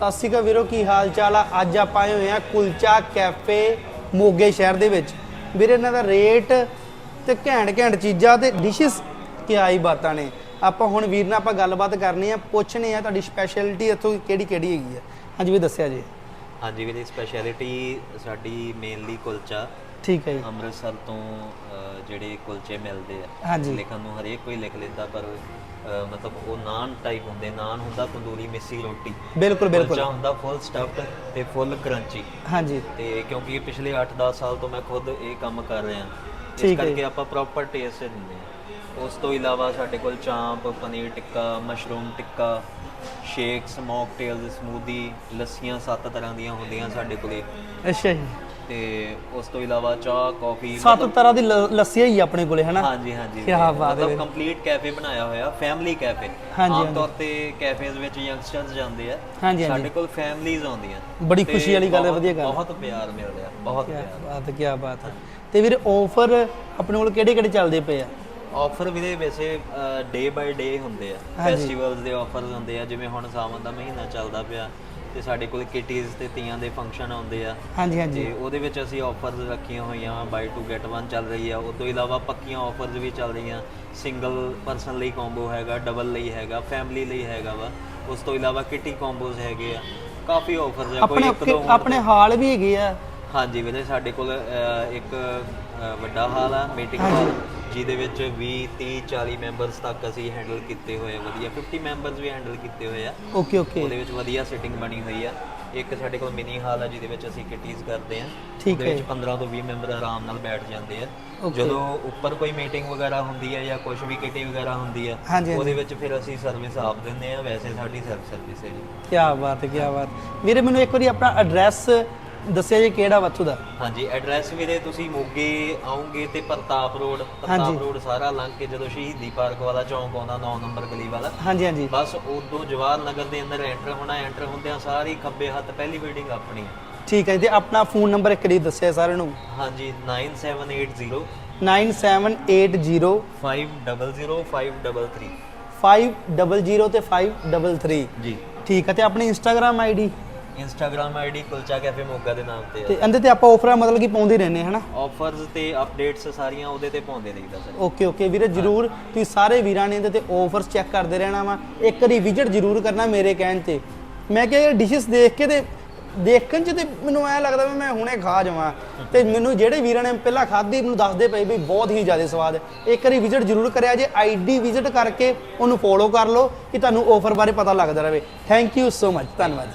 ਸਤਿ ਸ਼੍ਰੀ ਅਕਾਲ ਵੀਰੋ, ਕੀ ਹਾਲ ਚਾਲ ਆ? ਅੱਜ ਆਪਾਂ ਆਏ ਹੋਏ ਆ ਕੁਲਚਾ ਕੈਫੇ ਮੋਗੇ ਸ਼ਹਿਰ ਦੇ ਵਿੱਚ। ਵੀਰੇ, ਇਹਨਾਂ ਦਾ ਰੇਟ ਤੇ ਘੈਂਟ ਘੈਂਟ ਚੀਜ਼ਾਂ ਤੇ ਡਿਸ਼ਸ ਕਿਆ ਹੀ ਬਾਤਾਂ ਨੇ। ਆਪਾਂ ਹੁਣ ਵੀਰ ਨਾਲ ਆਪਾਂ ਗੱਲਬਾਤ ਕਰਨੀ ਆ, ਪੁੱਛਣੀ ਆ ਤੁਹਾਡੀ ਸਪੈਸ਼ਲਿਟੀ ਇੱਥੋਂ ਕਿਹੜੀ ਕਿਹੜੀ ਹੈਗੀ ਆ। ਹਾਂਜੀ ਵੀ ਦੱਸਿਆ ਜੀ। ਹਾਂਜੀ ਵੀਰੇ ਸਪੈਸ਼ਲਿਟੀ ਸਾਡੀ ਮੇਨਲੀ ਕੁਲਚਾ। ਠੀਕ ਹੈ ਜੀ। ਅੰਮ੍ਰਿਤਸਰ ਤੋਂ ਅਹ, ਜਿਹੜੇ ਕੁਲਚੇ ਮਿਲਦੇ ਆ। ਹਾਂਜੀ। ਲਿਖਣ ਨੂੰ ਹਰੇਕ ਕੋਈ ਲਿਖ ਲੈਂਦਾ ਪਰ ਅਹ, ਮਤਲਬ ਉਹ ਨਾਨ ਟਾਈਪ ਹੁੰਦੇ। ਨਾਨ ਹੁੰਦਾ ਤੰਦੂਰੀ ਮਿੱਸੀ ਰੋਟੀ। ਬਿਲਕੁਲ ਬਿਲਕੁਲ। ਕੁਲਚਾ ਹੁੰਦਾ ਫੁੱਲ ਸਟਫਡ ਤੇ ਫੁੱਲ ਕਰੰਚੀ ਹਾਂਜੀ। ਤੇ ਕਿਉਂਕਿ ਪਿਛਲੇ 8-10 ਸਾਲ ਤੋਂ ਮੈਂ ਖੁਦ ਇਹ ਕੰਮ ਕਰ ਰਿਹਾ। ਇਸ ਠੀਕ ਹੈ। ਕਰਕੇ ਆਪਾਂ ਪ੍ਰੋਪਰ ਟੇਸਟ ਦਿੰਦੇ ਹਾਂ। ਉਸ ਤੋਂ ਇਲਾਵਾ ਸਾਡੇ ਕੋਲ chaap paneer tikka mushroom tikka shakes mocktails smoothie ਲੱਸੀਆਂ ਸੱਤ ਤਰ੍ਹਾਂ ਦੀਆਂ ਹੁੰਦੀਆਂ ਸਾਡੇ ਕੋਲੇ। ਅੱਛਾ ਜੀ। ਤੇ ਉਸ ਤੋਂ ਇਲਾਵਾ ਚਾਹ ਕਾਫੀ ਸੱਤ ਤਰ੍ਹਾਂ ਦੀ ਲ- ਲੱਸੀ ਹੈਗੀ ਆਪਣੇ ਕੋਲੇ ਹਨਾ? ਹਾਂਜੀ ਹਾਂਜੀ। ਕਿਆ ਬਾਤ ਹੈ ਮਤਲਬ ਕੰਪਲੀਟ ਕੈਫੇ ਬਣਾਇਆ ਹੋਇਆ ਫੈਮਿਲੀ ਕੈਫੇ ਹਾਂਜੀ, ਆਮ ਤੌਰ ਤੇ ਕੈਫੇਜ਼ ਵਿੱਚ ਯੰਗਸਟਰਸ ਜਾਂਦੇ ਆ। ਹਾਂਜੀ ਹਾਂਜੀ। ਸਾਡੇ ਕੋਲ ਫੈਮਲੀਜ਼ ਆਉਂਦੀਆਂ। ਬੜੀ ਤੇ ਖੁਸ਼ੀ ਵਾਲੀ ਗੱਲ ਹੈ ਬਹੁਤ- ਵਧੀਆ ਗੱਲ ਹੈ। ਬਹੁਤ ਪਿਆਰ ਮਿਲ ਰਿਹਾ ਬਹੁਤ ਕਿਆ ਪਿਆਰ। ਬਾਤ ਹੈ ਕਿਆ ਬਾਤ ਹੈ। ਤੇ ਵੀਰੇ ਆਫਰ ਆਪਣੇ ਕੋਲ ਕਿਹੜੇ ਕਿਹੜੇ ਚੱਲਦੇ ਪਏ ਆ? ਆਫਰ ਵੀਰੇ ਵੈਸੇ ਡੇ ਬਾਈ ਡੇ ਹੁੰਦੇ ਆ। ਫੈਸਟੀਵਲਸ ਦੇ ਆਫਰਸ ਹੁੰਦੇ ਆ ਜਿਵੇਂ ਹੁਣ ਸਾਵਣ ਦਾ ਮਹੀਨਾ ਚੱਲਦਾ ਪਿਆ ਤੇ ਸਾਡੇ ਕੋਲ ਕਿਟੀਜ਼ ਤੇ ਤੀਆਂ ਦੇ ਫੰਕਸ਼ਨ ਆਉਂਦੇ ਆ। ਹਾਂਜੀ ਹਾਂਜੀ। ਤੇ ਉਹਦੇ ਵਿੱਚ ਅਸੀਂ ਆਫਰਸ ਰੱਖੀਆਂ ਹੋਈਆਂ ਬਾਈ 2 ਗੈਟ 1 ਚੱਲ ਰਹੀ ਆ। ਉਸ ਤੋਂ ਇਲਾਵਾ ਪੱਕੀਆਂ ਆਫਰਸ ਵੀ ਚੱਲ ਰਹੀਆਂ। ਸਿੰਗਲ ਪਰਸਨ ਲਈ ਕੰਬੋ ਹੈਗਾ ਡਬਲ ਲਈ ਹੈਗਾ ਫੈਮਿਲੀ ਲਈ ਹੈਗਾ ਵਾ। ਉਸ ਤੋਂ ਇਲਾਵਾ ਕਿਟੀ ਕੰਬੋਜ਼ ਹੈਗੇ ਆ। ਕਾਫੀ ਆਫਰਸ ਆ ਕੋਈ ਇੱਕ ਦੋ ਆਪਣੇ ਹਾਲ ਵੀ ਹੈਗੇ ਆ। ਹਾਂਜੀ ਵੀਰੇ ਸਾਡੇ ਕੋਲ ਇੱਕ ਵੱਡਾ ਹਾਲ ਆ ਮੀਟਿੰਗ ਹਾਲ ਜਿਹਦੇ ਵਿੱਚ 20 30 40 ਮੈਂਬਰਸ ਤੱਕ ਅਸੀਂ ਹੈਂਡਲ ਕੀਤੇ ਹੋਏ ਆ ਵਧੀਆ। 50 ਮੈਂਬਰਸ ਵੀ ਹੈਂਡਲ ਕੀਤੇ ਹੋਏ ਆ। ਓਕੇ ਓਕੇ ਉਹਦੇ ਵਿੱਚ ਵਧੀਆ ਸਿਟਿੰਗ ਬਣੀ ਹੋਈ ਆ। ਇੱਕ ਸਾਡੇ ਕੋਲ ਮਿਨੀ ਹਾਲ ਆ ਜਿਹਦੇ ਵਿੱਚ ਅਸੀਂ ਕਿਟੀਜ਼ ਕਰਦੇ ਆ। ਠੀਕ ਉਹਦੇ ਵਿੱਚ ਹੈ। 15 ਤੋਂ 20 ਮੈਂਬਰ ਆਰਾਮ ਨਾਲ ਬੈਠ ਜਾਂਦੇ ਆ. ਜਦੋਂ ਉੱਪਰ ਕੋਈ ਮੀਟਿੰਗ ਵਗੈਰਾ ਹੁੰਦੀ ਹੈ ਜਾਂ ਕੁਝ ਵੀ ਕਿਟੀ ਵਗੈਰਾ ਹੁੰਦੀ ਆ ਉਹਦੇ ਵਿੱਚ ਫਿਰ ਅਸੀਂ ਸਰਵਿਸ ਆਪ ਦਿੰਦੇ ਆ। ਵੈਸੇ ਸਾਡੀ ਸਰਵਿਸ ਹੈ ਜੀ। ਕਿਆ ਬਾਤ ਹੈ ਕਿਆ ਬਾਤ। ਵੀਰੇ ਮੈਨੂੰ ਇੱਕ ਵਾਰੀ ਆਪਣਾ ਐਡਰੈਸ ਦੱਸਿਆ ਜੀ ਕਿਹੜਾ ਵੱਥੂ ਦਾ? ਹਾਂਜੀ ਐਡਰੈਸ ਵੀਰੇ ਤੁਸੀਂ ਮੋਗੇ ਆਉਂਗੇ ਤੇ ਪ੍ਰਤਾਪ ਰੋਡ। ਪ੍ਰਤਾਪ ਰੋਡ ਸਾਰਾ ਲੰਘ ਕੇ ਜਦੋਂ ਸ਼ਹੀਦੀ ਪਾਰਕ ਵਾਲਾ ਚੌਂਕ ਆਉਂਦਾ 9 ਨੰਬਰ ਗਲੀ ਵਾਲਾ ਹਾਂਜੀ ਹਾਂਜੀ। ਬਸ ਉਦੋਂ ਜਵਾਹਰ ਨਗਰ ਦੇ ਅੰਦਰ ਐਂਟਰ ਹੋਣਾ ਐਂਟਰ ਹੁੰਦਿਆਂ ਸਾਰੀ ਖੱਬੇ ਹੱਥ ਪਹਿਲੀ ਬਿਲਡਿੰਗ ਆਪਣੀ। ਠੀਕ ਹੈ ਤੇ ਆਪਣਾ ਫੋਨ ਨੰਬਰ ਇੱਕ ਵਾਰੀ ਦੱਸਿਆ ਸਾਰਿਆਂ ਨੂੰ। ਹਾਂਜੀ 9780 9780 500533 500 ਤੇ 533 ਜੀ। ਠੀਕ ਹੈ ਤੇ ਆਪਣੀ Instagram ID Instagram ID Kulcha cafe Moga ਦੇ ਨਾਮ ਤੇ ਤੇ ਇਹਦੇ ਤੇ ਆਪਾਂ ਆਫਰਾਂ ਮਤਲਬ ਕਿ ਪਾਉਂਦੇ ਰਹਿੰਦੇ ਹਨਾ? ਆਫਰਸ ਤੇ ਅਪਡੇਟਸ ਸਾਰੀਆਂ ਉਹਦੇ ਤੇ ਪਾਉਂਦੇ ਰਹੀਦਾ ਸਰ ਓਕੇ ਓਕੇ ਵੀਰੇ ਜਰੂਰ ਤੁਸੀਂ ਸਾਰੇ ਵੀਰਾਂ ਨੇ ਇਹਦੇ ਤੇ ਆਫਰਸ ਚੈੱਕ ਕਰਦੇ ਰਹਿਣਾ ਵਾ। ਇੱਕ ਵਾਰੀ ਵਿਜ਼ਿਟ ਜਰੂਰ ਕਰਨਾ ਮੇਰੇ ਕਹਿਣ ਤੇ। ਮੈਂ ਕਿਹਾ ਇਹ ਡਿਸ਼ਸ ਦੇਖ ਕੇ ਤੇ ਦੇਖਣ ਚ ਤੇ ਮੈਨੂੰ ਐ ਲੱਗਦਾ ਵੀ ਮੈਂ ਹੁਣੇ ਖਾ ਜਾਵਾਂ। ਤੇ ਮੈਨੂੰ ਜਿਹੜੇ ਵੀਰਾਂ ਨੇ ਪਹਿਲਾਂ ਖਾਧੀ ਮੈਨੂੰ ਦੱਸਦੇ ਪਏ ਵੀ ਬਹੁਤ ਹੀ ਜ਼ਿਆਦਾ ਸਵਾਦ। ਹੈ। ਇੱਕ ਵਾਰੀ ਵਿਜ਼ਿਟ ਜਰੂਰ ਕਰਿਆ ਜੇ ਆਈਡੀ ਵਿਜ਼ਿਟ ਕਰਕੇ ਉਹਨੂੰ ਫੋਲੋ ਕਰ ਲਓ ਕਿ ਤੁਹਾਨੂੰ ਆਫਰ ਬਾਰੇ ਪਤਾ ਲੱਗਦਾ ਰਹੇ। ਥੈਂਕ ਯੂ ਸੋ ਮਚ ਧੰਨਵਾਦ।